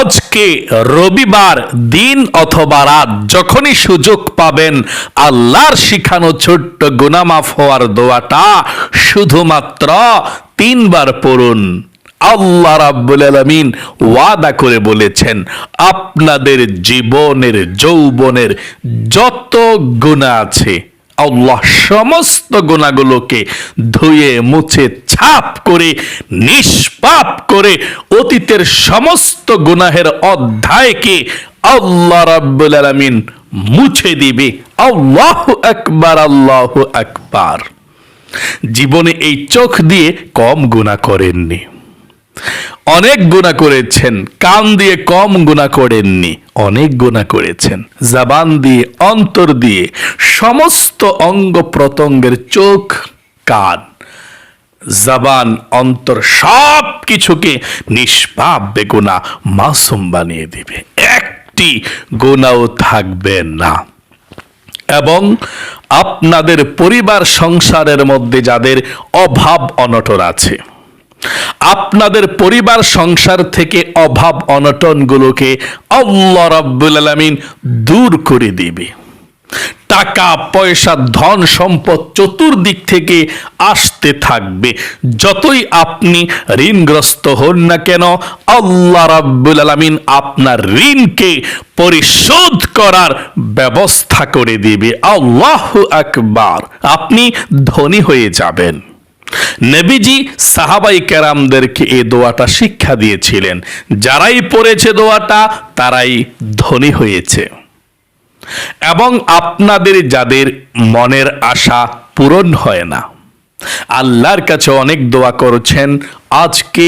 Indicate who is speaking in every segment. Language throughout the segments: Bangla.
Speaker 1: আজকে রবিবার দিন অথবা রাত যখনই সুযোগ পাবেন, আল্লাহর শিখানো ছোট্ট গুনামাফ হওয়ার দোয়াটা শুধুমাত্র তিনবার পড়ুন। আল্লাহ রাব্বুল আলামিন ওয়াদা করে বলেছেন, আপনাদের জীবনের, যৌবনের যত গুণা আছে আল্লাহ সমস্ত গুণাগুলোকে ধুয়ে, মুছে, ছাপ করে, নিষ্পাপ করে অতীতের সমস্ত গুনাহের অধ্যায়কে আল্লাহ রাব্বুল আলামিন মুছে দিবে। আল্লাহ আকবার আল্লাহ আকবার। জীবনে এই চোখ দিয়ে কম গুণা করেননি। অনেক গুণা করেছেন, কান দিয়ে কম গুণা করেননি, অনেক গুণা করেছেন। জাবান দিয়ে, অন্তর দিয়ে, সমস্ত অঙ্গ প্রত্যঙ্গের চোখ, কান, জাবান, অন্তর সব কিছুকে নিষ্পাপ বেগুনা মাসুম বানিয়ে দিবে। একটি গুণাও থাকবে না। এবং আপনাদের পরিবার সংসারের মধ্যে যাদের অভাব অনটন আছে আপনাদের পরিবার, সংসার থেকে অভাব অনটনগুলোকে আল্লাহ রাব্বুল আলামিন দূর করে দিবে। টাকা, পয়সা, ধন সম্পদ চতুর্দিক থেকে আসতে থাকবে। যতই আপনি ঋণগ্রস্ত হন না কেন, আল্লাহ রাব্বুল আলামিন আপনার ঋণকে পরিশোধ করার ব্যবস্থা করে দিবে। আল্লাহ আকবার। আপনি ধনী হয়ে যাবেন। নবীজি সাহাবাই কেরামদেরকে এই দোয়াটা শিক্ষা দিয়েছিলেন। যারাই পড়েছে দোয়াটা, তারাই ধনী হয়েছে। এবং আপনাদের যাদের মনের আশা পূরণ হয় না, আল্লাহর কাছে অনেক দোয়া করেছেন, আজকে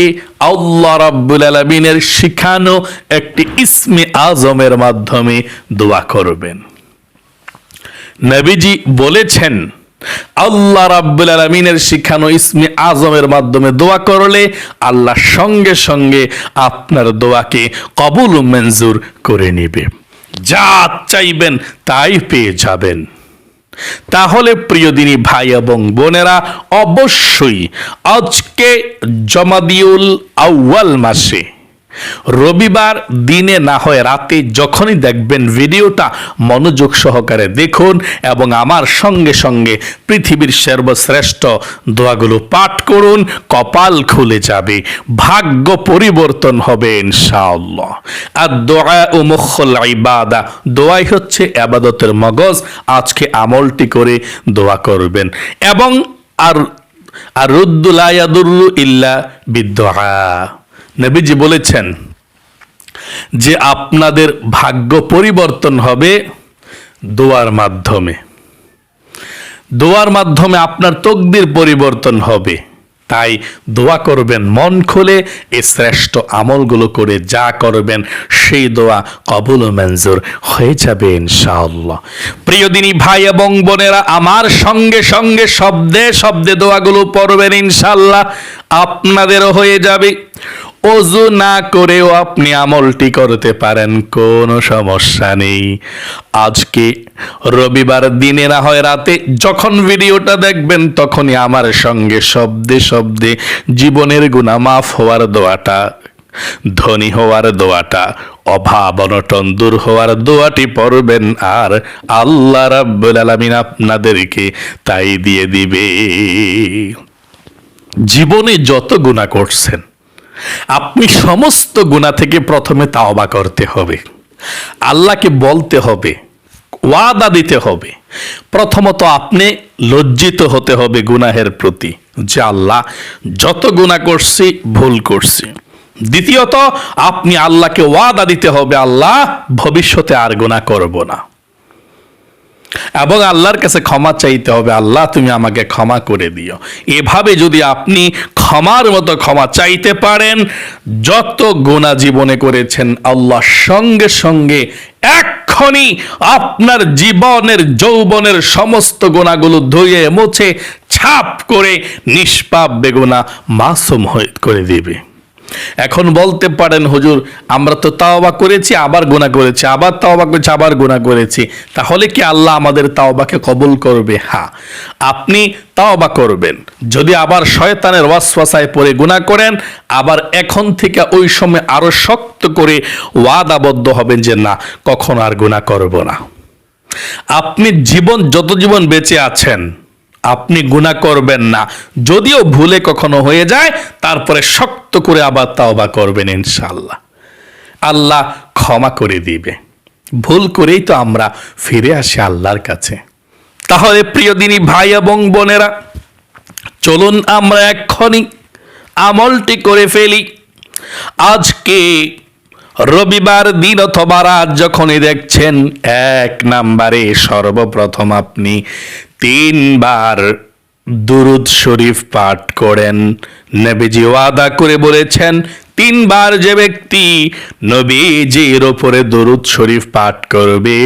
Speaker 1: আল্লাহ রাব্বুল আলমিনের শিখানো একটি ইসমে আজমের মাধ্যমে দোয়া করবেন। নবীজি বলেছেন আল্লাহ রাব্বুল আলমিনের শিখানো ইসমে আজমের মাধ্যমে দোয়া করলে আল্লাহ সঙ্গে সঙ্গে আপনার দোয়াকে কবুল মঞ্জুর করে নেবে। যা চাইবেন তাই পেয়ে যাবেন। তাহলে প্রিয় দিনী ভাই এবং বোনেরা, অবশ্যই আজকে জমাদিউল আউয়াল মাসে রবিবার দিনে না হয় রাতে যখনই দেখবেন ভিডিওটা মনোযোগ সহকারে দেখুন এবং আমার সঙ্গে সঙ্গে পৃথিবীর সর্বশ্রেষ্ঠ দোয়াগুলো পাঠ করুন, কপাল খুলে যাবে, ভাগ্য পরিবর্তন হবে ইনশাআল্লাহ। আর দোয়া ও মুখল দোয়াই হচ্ছে আবাদতের মগজ, আজকে আমলটি করে দোয়া করবেন। এবং আর আর রুদ্দুলায়াদুল্লু ইল্লা বিদ্যা নবীজি বলেছেন যে আপনাদের ভাগ্য পরিবর্তন হবে দোয়ার মাধ্যমে। দোয়ার মাধ্যমে আপনার তকদির পরিবর্তন হবে। তাই দোয়া করবেন, মন খুলে এই শ্রেষ্ঠ আমলগুলো করে যা করবেন, সেই দোয়া কবুল মঞ্জুর হয়ে যাবে ইনশাআল্লাহ। প্রিয় দিনী ভাই এবং বোনেরা, আমার সঙ্গে সঙ্গে শব্দে শব্দে দোয়াগুলো পড়বেন ইনশাআল্লাহ। আপনাদেরও হয়ে যাবে। অজু না করেও আপনি আমলটি করতে পারেন, কোনো সমস্যা নেই। আজকে রবিবার দিনে না হয় রাতে যখন ভিডিওটা দেখবেন, তখনই আমার সঙ্গে শব্দে শব্দে জীবনের গুণা মাফ হওয়ার দোয়াটা, ধনী হওয়ার দোয়াটা, অভাব অনটন দূর হওয়ার দোয়াটি পড়বেন আর আল্লাহ রাব্বুল আলামিন আপনাদেরকে তাই দিয়ে দিবে। জীবনে যত গুণা করছেন আপনি সমস্ত গুণা থেকে প্রথমে তাওবা করতে হবে। আল্লাহকে বলতে হবে, ওয়াদা দিতে হবে। প্রথমত আপনি লজ্জিত হতে হবে গুনাহের প্রতি যে আল্লাহ যত গুণা করছি, ভুল করছি। দ্বিতীয়ত, আপনি আল্লাহকে ওয়াদা দিতে হবে, আল্লাহ ভবিষ্যতে আর গুণা করব না। এবং আল্লাহর কাছে ক্ষমা চাইতে হবে। আল্লাহ, তুমি আমাকে ক্ষমা করে দিও। এভাবে যদি আপনি ক্ষমার মতো ক্ষমা চাইতে পারেন, যত গোনা জীবনে করেছেন, আল্লাহ সঙ্গে সঙ্গে এক্ষণি আপনার জীবনের, যৌবনের সমস্ত গোনাগুলো ধুয়ে মুছে, ছাপ করে নিষ্পাপ বেগুনা মাসুম হয়ে করে দিবে। এখন বলতে পারেন, হুজুর, আমরা তো তাওবা করেছি, আবার গুনাহ করেছি, আবার তাওবা করেছি, আবার গুনাহ করেছি। তাহলে কি আল্লাহ আমাদের তাওবাকে কবুল করবে? হ্যাঁ আপনি তাওবা করবেন। যদি আবার শয়তানের ওয়াসওয়াসায় পড়ে গুনাহ করেন, আবার এখন থেকে ওই সময় আরও শক্ত করে ওয়াদাবদ্ধ হবেন যে, না, কখন আর গুনাহ করব না। আপনি জীবন, যত জীবন বেঁচে আছেন আপনি গুণা করবেন না। যদিও ভুলে কখনো হয়ে যায়, তারপরে শক্ত করে আবার তাওবা করবেন ইনশাল্লাহ আল্লাহ ক্ষমা করে দিবে। ভুল করেই তো আমরা ফিরে আসি আল্লাহর কাছে। তাহলে প্রিয় দিনী ভাই এবং বোনেরা, চলুন আমরা এক্ষণি আমলটি করে ফেলি। আজকে রবিবার দিন অথবা রাত, যখনই দেখছেন এক নাম্বারে সর্বপ্রথম আপনি তিনবার দুরুদ শরীফ পাঠ করেন। নবীজি ওয়াদা করে বলেছেন, তিনবার যে ব্যক্তি নবীজির ওপরে দরুদ শরীফ পাঠ করবে,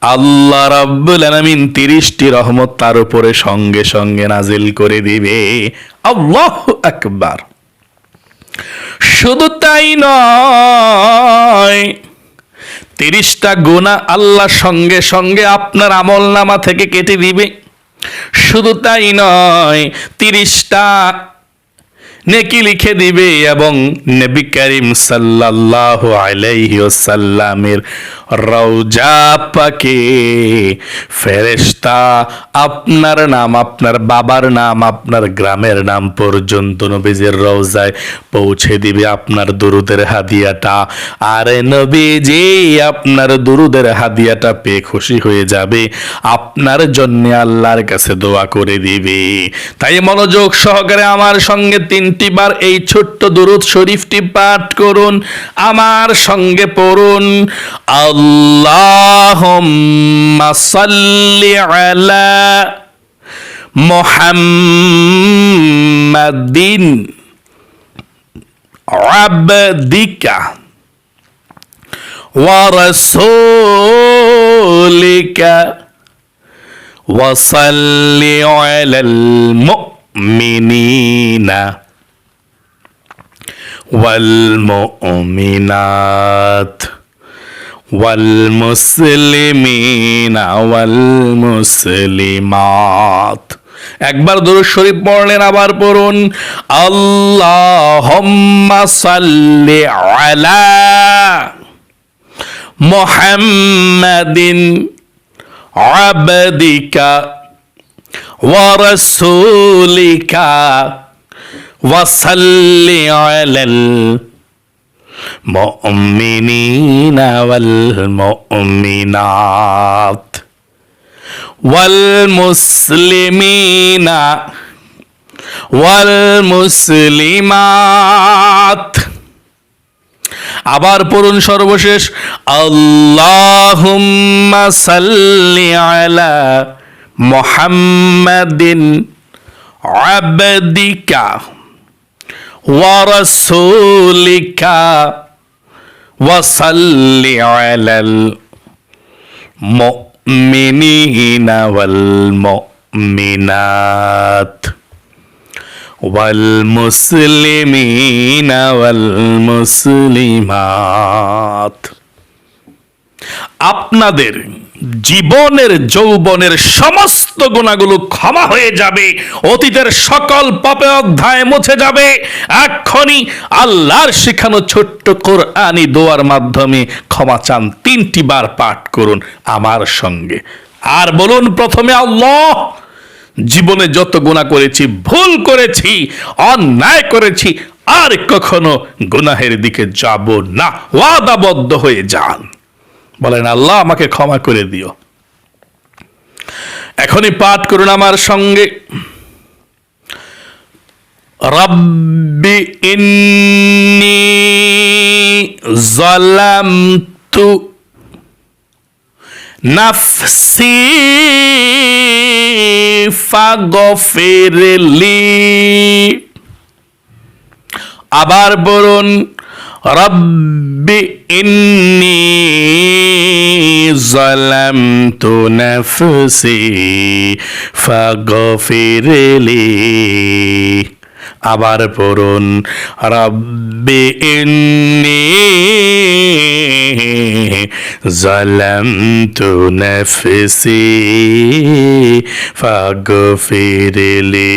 Speaker 1: আল্লাহ রাব্বুল আলামিন তিরিশটি রহমত তার উপরে সঙ্গে সঙ্গে নাজিল করে দিবে। আল্লাহ আকবার। শুধু তাই নয় তিরিশটা গোনা আল্লাহ সঙ্গে সঙ্গে আপনার আমল নামা থেকে কেটে দিবে। শুধু তাই নয়, তিরিশটা নেকি লিখে দিবে এবং নবী করিম সাল্লাল্লাহু আলাইহি ওয়াসাল্লামের রওজা পাকে ফেরেশতা আপনার নাম, আপনার বাবার নাম, আপনার গ্রামের নাম পর্যন্ত নবীজির রওজায় পৌঁছে দিবে আপনার দুরুদের হাদিয়াটা। আরে নবীজি, আপনার দুরুদের হাদিয়াটা পেয়ে খুশি হয়ে যাবে। আপনার জন্য আল্লাহর কাছে দোয়া করে দিবে। তাই মনোযোগ সহকারে আমার সঙ্গে তিনটি বার এই ছোট্ট দুরুদ শরীফটি পাঠ করুন। আমার সঙ্গে পড়ুন। আল্লাহুম্মা সাল্লি على محمد. عبدك ورسولك. وصل على المؤمنين والمؤمنات. والمسلمين والمسلمات একবার দরুদ শরীফ পড়লেন আবার পড়ুন আল্লাহুম্মা সাল্লি আলা মুহাম্মাদিন আবদিকা ورسولك وصل على المؤمنين والمؤمنات والمسلمين والمسلمات আবার পড়ুন সর্বশেষ আল্লাহুম্মা সাল্লি আলা মুহাম্মাদিন আবদিকা ورسولك وصل على المؤمنين والمؤمنات والمسلمين والمسلمات আপনাদের জীবনের, যৌবনের সমস্ত গুণাগুলো ক্ষমা হয়ে যাবে। অতীতের সকল পাপে অধ্যায় মুছে যাবে। এক্ষণি আল্লাহর শেখানো ছোট্ট কোরআনি দোয়ার মাধ্যমে ক্ষমা চান। তিনটি বার পাঠ করুন আমার সঙ্গে। আর বলুন প্রথমে, আল্লাহ, জীবনে যত গুণা করেছি, ভুল করেছি, অন্যায় করেছি, আর কখনো গুনাহের দিকে যাব না। ওয়াদাবদ্ধ হয়ে যান। বলেন, আল্লাহ আমাকে ক্ষমা করে দিও। এখনই পাঠ করুন আমার সঙ্গে। রব্বি ইন্নি জালামতু নাফসি ফাগফিরলি। আবার বলুন রব্বি ইন্নি জালামতু নাফসি ফাগফিরলি আবার পড়ুন রব্বি ইন্নি জালামতু নাফসি ফাগফিরলি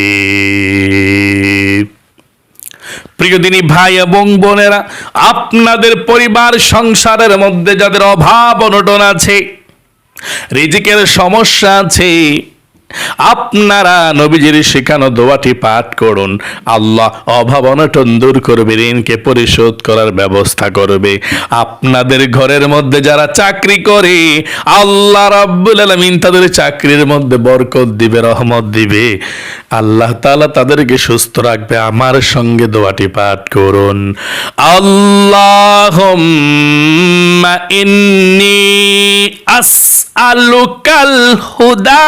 Speaker 1: প্রিয় দিনী ভাই এবং বোনেরা, আপনাদের পরিবার সংসারের মধ্যে যাদের অভাব অনটন আছে, রিজিকের সমস্যা আছে আপনারা নবীজির শেখানো দোয়াটি পাঠ করুন। আল্লাহ অভাব অনটন দূর করবে, ঋণকে পরিশোধ করার ব্যবস্থা করবে। আপনাদের ঘরের মধ্যে যারা চাকরি করে, আল্লাহ রাব্বুল আলামিন তাদের চাকরির মধ্যে বরকত দিবে, রহমত দিবে। আল্লাহ তাআলা তাদেরকে সুস্থ রাখবে। আমার সঙ্গে দোয়াটি পাঠ করুন। আল্লাহুম্মা ইন্নি আসআলুকাল হুদা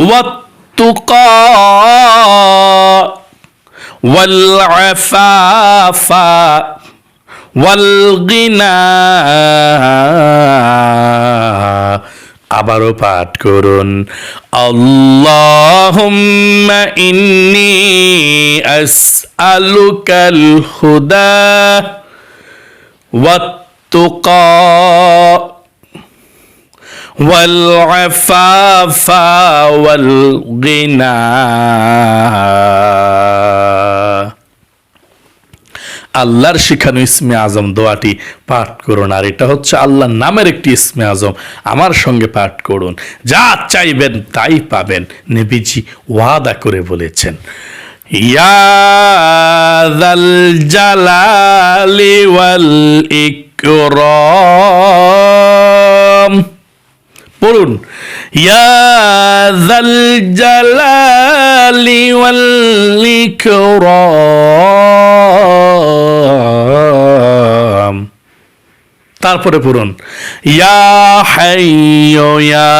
Speaker 1: والتقى والعفاف والغنى আবারও পাঠ করুন আল্লাহুম্মা ইন্নি আসআলুকাল হুদা والتقى والعفاف والغنى আল্লাহর শিখানো ইসমে আজম দোয়াটি পাঠ করুন আর এটা হচ্ছে আল্লাহর নামের একটি ইসমে আজম আমার সঙ্গে পাঠ করুন যা চাইবেন তাই পাবেন নেবিজি ওয়াদা করে বলেছেন ইয়াদাল জালালি ওয়াল ইকরাম। পড়ুন ইয়াদাল জালালি ওয়াল ইকরাম। তারপরে পড়ুন ইয়া হাইয়্যু ইয়া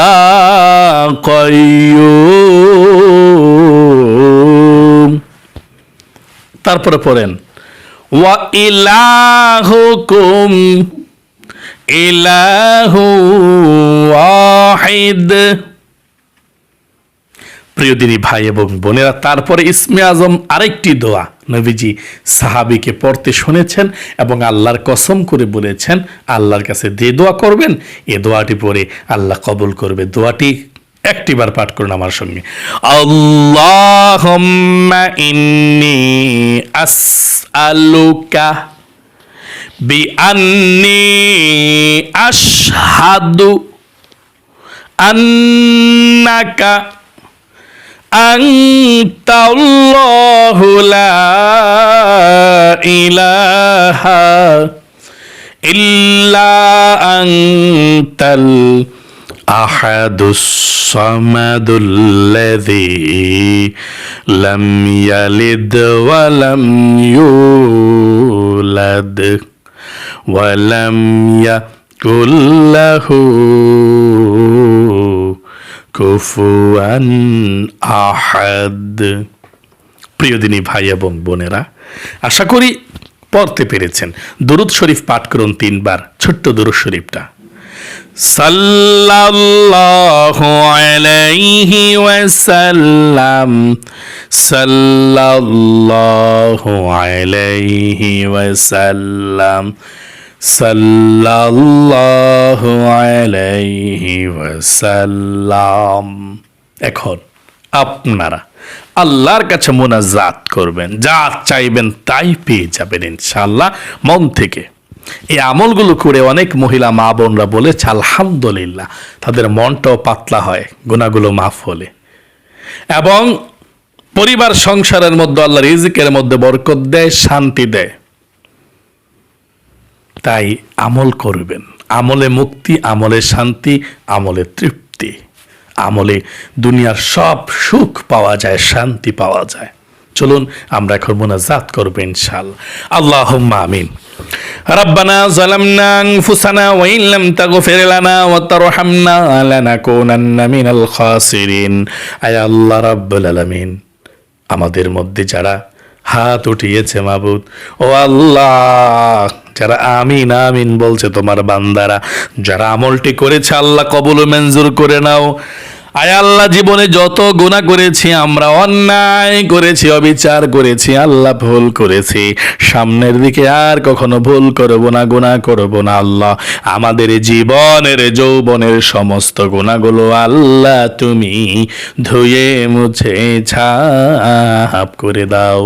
Speaker 1: কাইয়্যুম তারপরে পড়েন ওয়া ইলাহুকুম, ইলাহু ওয়াহিদ। প্রিয় দিনী ভাই এবং বোনেরা, তারপরে ইসমে আজম আরেকটি দোয়া নবীজি সাহাবিকে পড়তে শুনেছেন এবং আল্লাহর কসম করে বলেছেন, আল্লাহর কাছে যে দোয়া করবেন, এ দোয়াটি পরে আল্লাহ কবুল করবে। দোয়াটি একটি পাঠ করুন আমার সঙ্গে। আল্লাহম্মা ইন্নি আসআলুকা বিআন্নি আশহাদু আন্নাকা আনতাল্লাহু লা ইলাহা ইল্লা আনতাল أنت الأحد الصمد الذي لم يلد ولم يولد ولم يكن له কুফুয়ান আহাদ প্রিয় দিনী ভাই এবং বোনেরা আশা করি পড়তে পেরেছেন দুরুদ শরীফ পাঠ করুন তিনবার ছোট্ট দুরুদ শরীফটা সাল্লাল্লাহু আলাইহি ওয়াসাল্লাম, সাল্লাল্লাহু আলাইহি ওয়াসাল্লাম, সাল্লাল্লাহু আলাইহি ওয়াসাল্লাম। এখন আপনারা আল্লাহর কাছে মোনাজাত করবেন, যা চাইবেন তাই পেয়ে যাবেন ইনশাআল্লাহ। মন থেকে এই আমলগুলো করে অনেক মহিলা মা বোনরা বলেছে, আলহামদুলিল্লাহ, তাদের মনটাও পাতলা হয় গুণাগুলো মাফ হলে। এবং পরিবার সংসারের মধ্যে আল্লাহ রিজিকের মধ্যে বরকত দেয়, শান্তি দেয়। তাই আমল করবেন। আমলে মুক্তি, আমলে শান্তি, আমলে তৃপ্তি। আমলে দুনিয়ার সব সুখ পাওয়া যায়, শান্তি পাওয়া যায়। চলুন, আমরা এখন মোনাজাত করব ইনশাআল্লাহ। আল্লাহুম্মা আমিন। ربنا ظلمنا أنفسنا وإن لم تغفر لنا وترحمنا لنكونن من الخاسرين আয় আল্লাহ রাব্বুল আলামিন আমাদের মধ্যে যারা হাত উঠিয়েছে মাবুদ ও আল্লাহ যারা আমিন আমিন বলছে তোমার বান্দারা যারা আমলটি করেছে আল্লাহ কবুল ও মঞ্জুর করে নাও আয় আল্লাহ, জীবনে যত গুণা করেছি, আমরা অন্যায় করেছি, অবিচার করেছি, আল্লাহ ভুল করেছি। সামনের দিকে আর কখনো ভুল করব না গুণা করব না, আল্লাহ। আমাদের জীবনের, যৌবনের সমস্ত গুণাগুলো আল্লাহ তুমি ধুয়ে, মুছে, ছাপ করে দাও।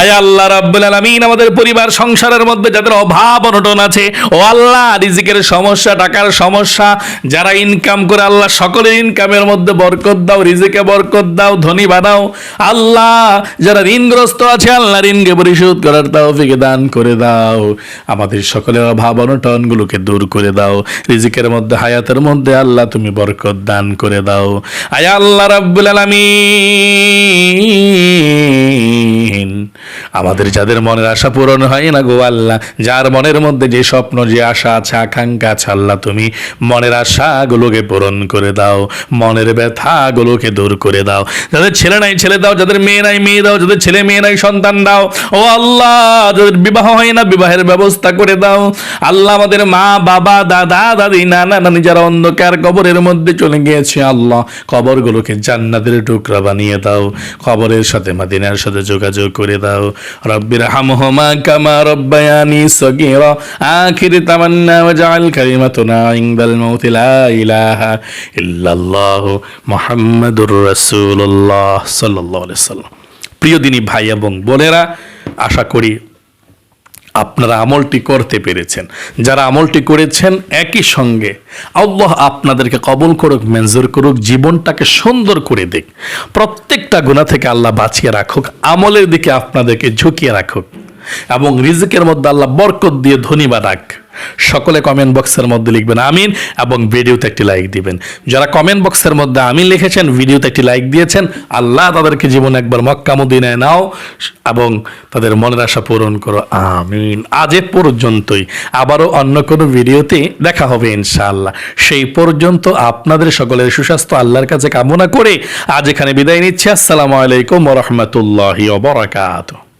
Speaker 1: আয় আল্লাহ রাব্বুল আলামিন, আমাদের পরিবার, সংসারের মধ্যে যাদের অভাব, অনটন আছে, ও আল্লাহ, রিজিকের সমস্যা, টাকার সমস্যা, যারা ইনকাম করে, আল্লাহ সকলের ইনকামের মধ্যে বরকত দাও, রিজিকে বরকত দাও, ধনী বানাও। আল্লাহ, যারা ঋণগ্রস্ত আছে, আল্লাহ ঋণকে পরিশোধ করার তৌফিকে দান করে দাও। আমাদের সকলের অভাব অনটনগুলোকে দূর করে দাও। রিজিকের মধ্যে, হায়াতের মধ্যে আল্লাহ তুমি বরকত দান করে দাও। আয় আল্লাহ রাব্বুল আলামিন। আমাদের যাদের মনের আশা পূরণ হয় না গো আল্লাহ, যার মনের মধ্যে যে স্বপ্ন, যে আশা আছে, আকাঙ্ক্ষা আছে, আল্লাহ তুমি মনের আশাগুলোকে পূরণ করে দাও। মনের ব্যথাগুলোকে দূর করে দাও। যাদের ছেলে নাই, ছেলে দাও, যাদের মেয়ে নাই, মেয়ে দাও, যাদের ছেলে মেয়ে নাই, সন্তান দাও। ও আল্লাহ, যাদের বিবাহ হয় না, বিবাহের ব্যবস্থা করে দাও। আল্লাহ আমাদের মা, বাবা, দাদা, দাদি, নানা, নানি, যারা অন্ধকার কবরের মধ্যে চলে গিয়েছে, আল্লাহ কবরগুলোকে জান্নাতের টুকরা বানিয়ে দাও। কবরের সাথে মাদিনার সাথে যোগাযোগ করে দাও। রব্বির হামহমা কামা রব্বায়ানি সগীরা। আখির তামান্না ওয়াজআল কালিমাতুনা ইনদাল মাউতি লা ইলাহা ইল্লাল্লাহ। মুহাম্মাদুর রাসূলুল্লাহ সাল্লাল্লাহু আলাইহি সাল্লাম। প্রিয় দিনী ভাই এবং বোনেরা, আশা করি আপনারা আমলটি করতে পেরেছেন। যারা আমলটি করেছেন, একই সঙ্গে আল্লাহ আপনাদেরকে কবল করুক মেনজুর করুক, জীবনটাকে সুন্দর করে দিক। প্রত্যেকটা গুণা থেকে আল্লাহ বাঁচিয়ে রাখুক, আমলের দিকে আপনাদেরকে ঝুঁকিয়ে রাখুক। এবং রিজিকের মধ্যে আল্লাহ বরকত দিয়ে ধনী বানাক। সকলে কমেন্ট বক্সের মধ্যে লিখবেন আমিন এবং ভিডিওতে একটি লাইক দিবেন। যারা কমেন্ট বক্সের মধ্যে আমিন লিখেছেন, ভিডিওতে একটি লাইক দিয়েছেন, আল্লাহ তাদেরকে জীবনে একবার মক্কা মদিনায় নাও এবং তাদের মনের আশা পূরণ করো। আমিন। আজ এ পর্যন্তই। আবারও অন্য কোনো ভিডিওতে দেখা হবে ইনশাআল্লাহ। সেই পর্যন্ত আপনাদের সকলের সুস্বাস্থ্য, আল্লাহর কাছে কামনা করে আজ এখানে বিদায় নিচ্ছি। আসসালামু আলাইকুম রহমতুল্লাহি ওবরাকাতুহ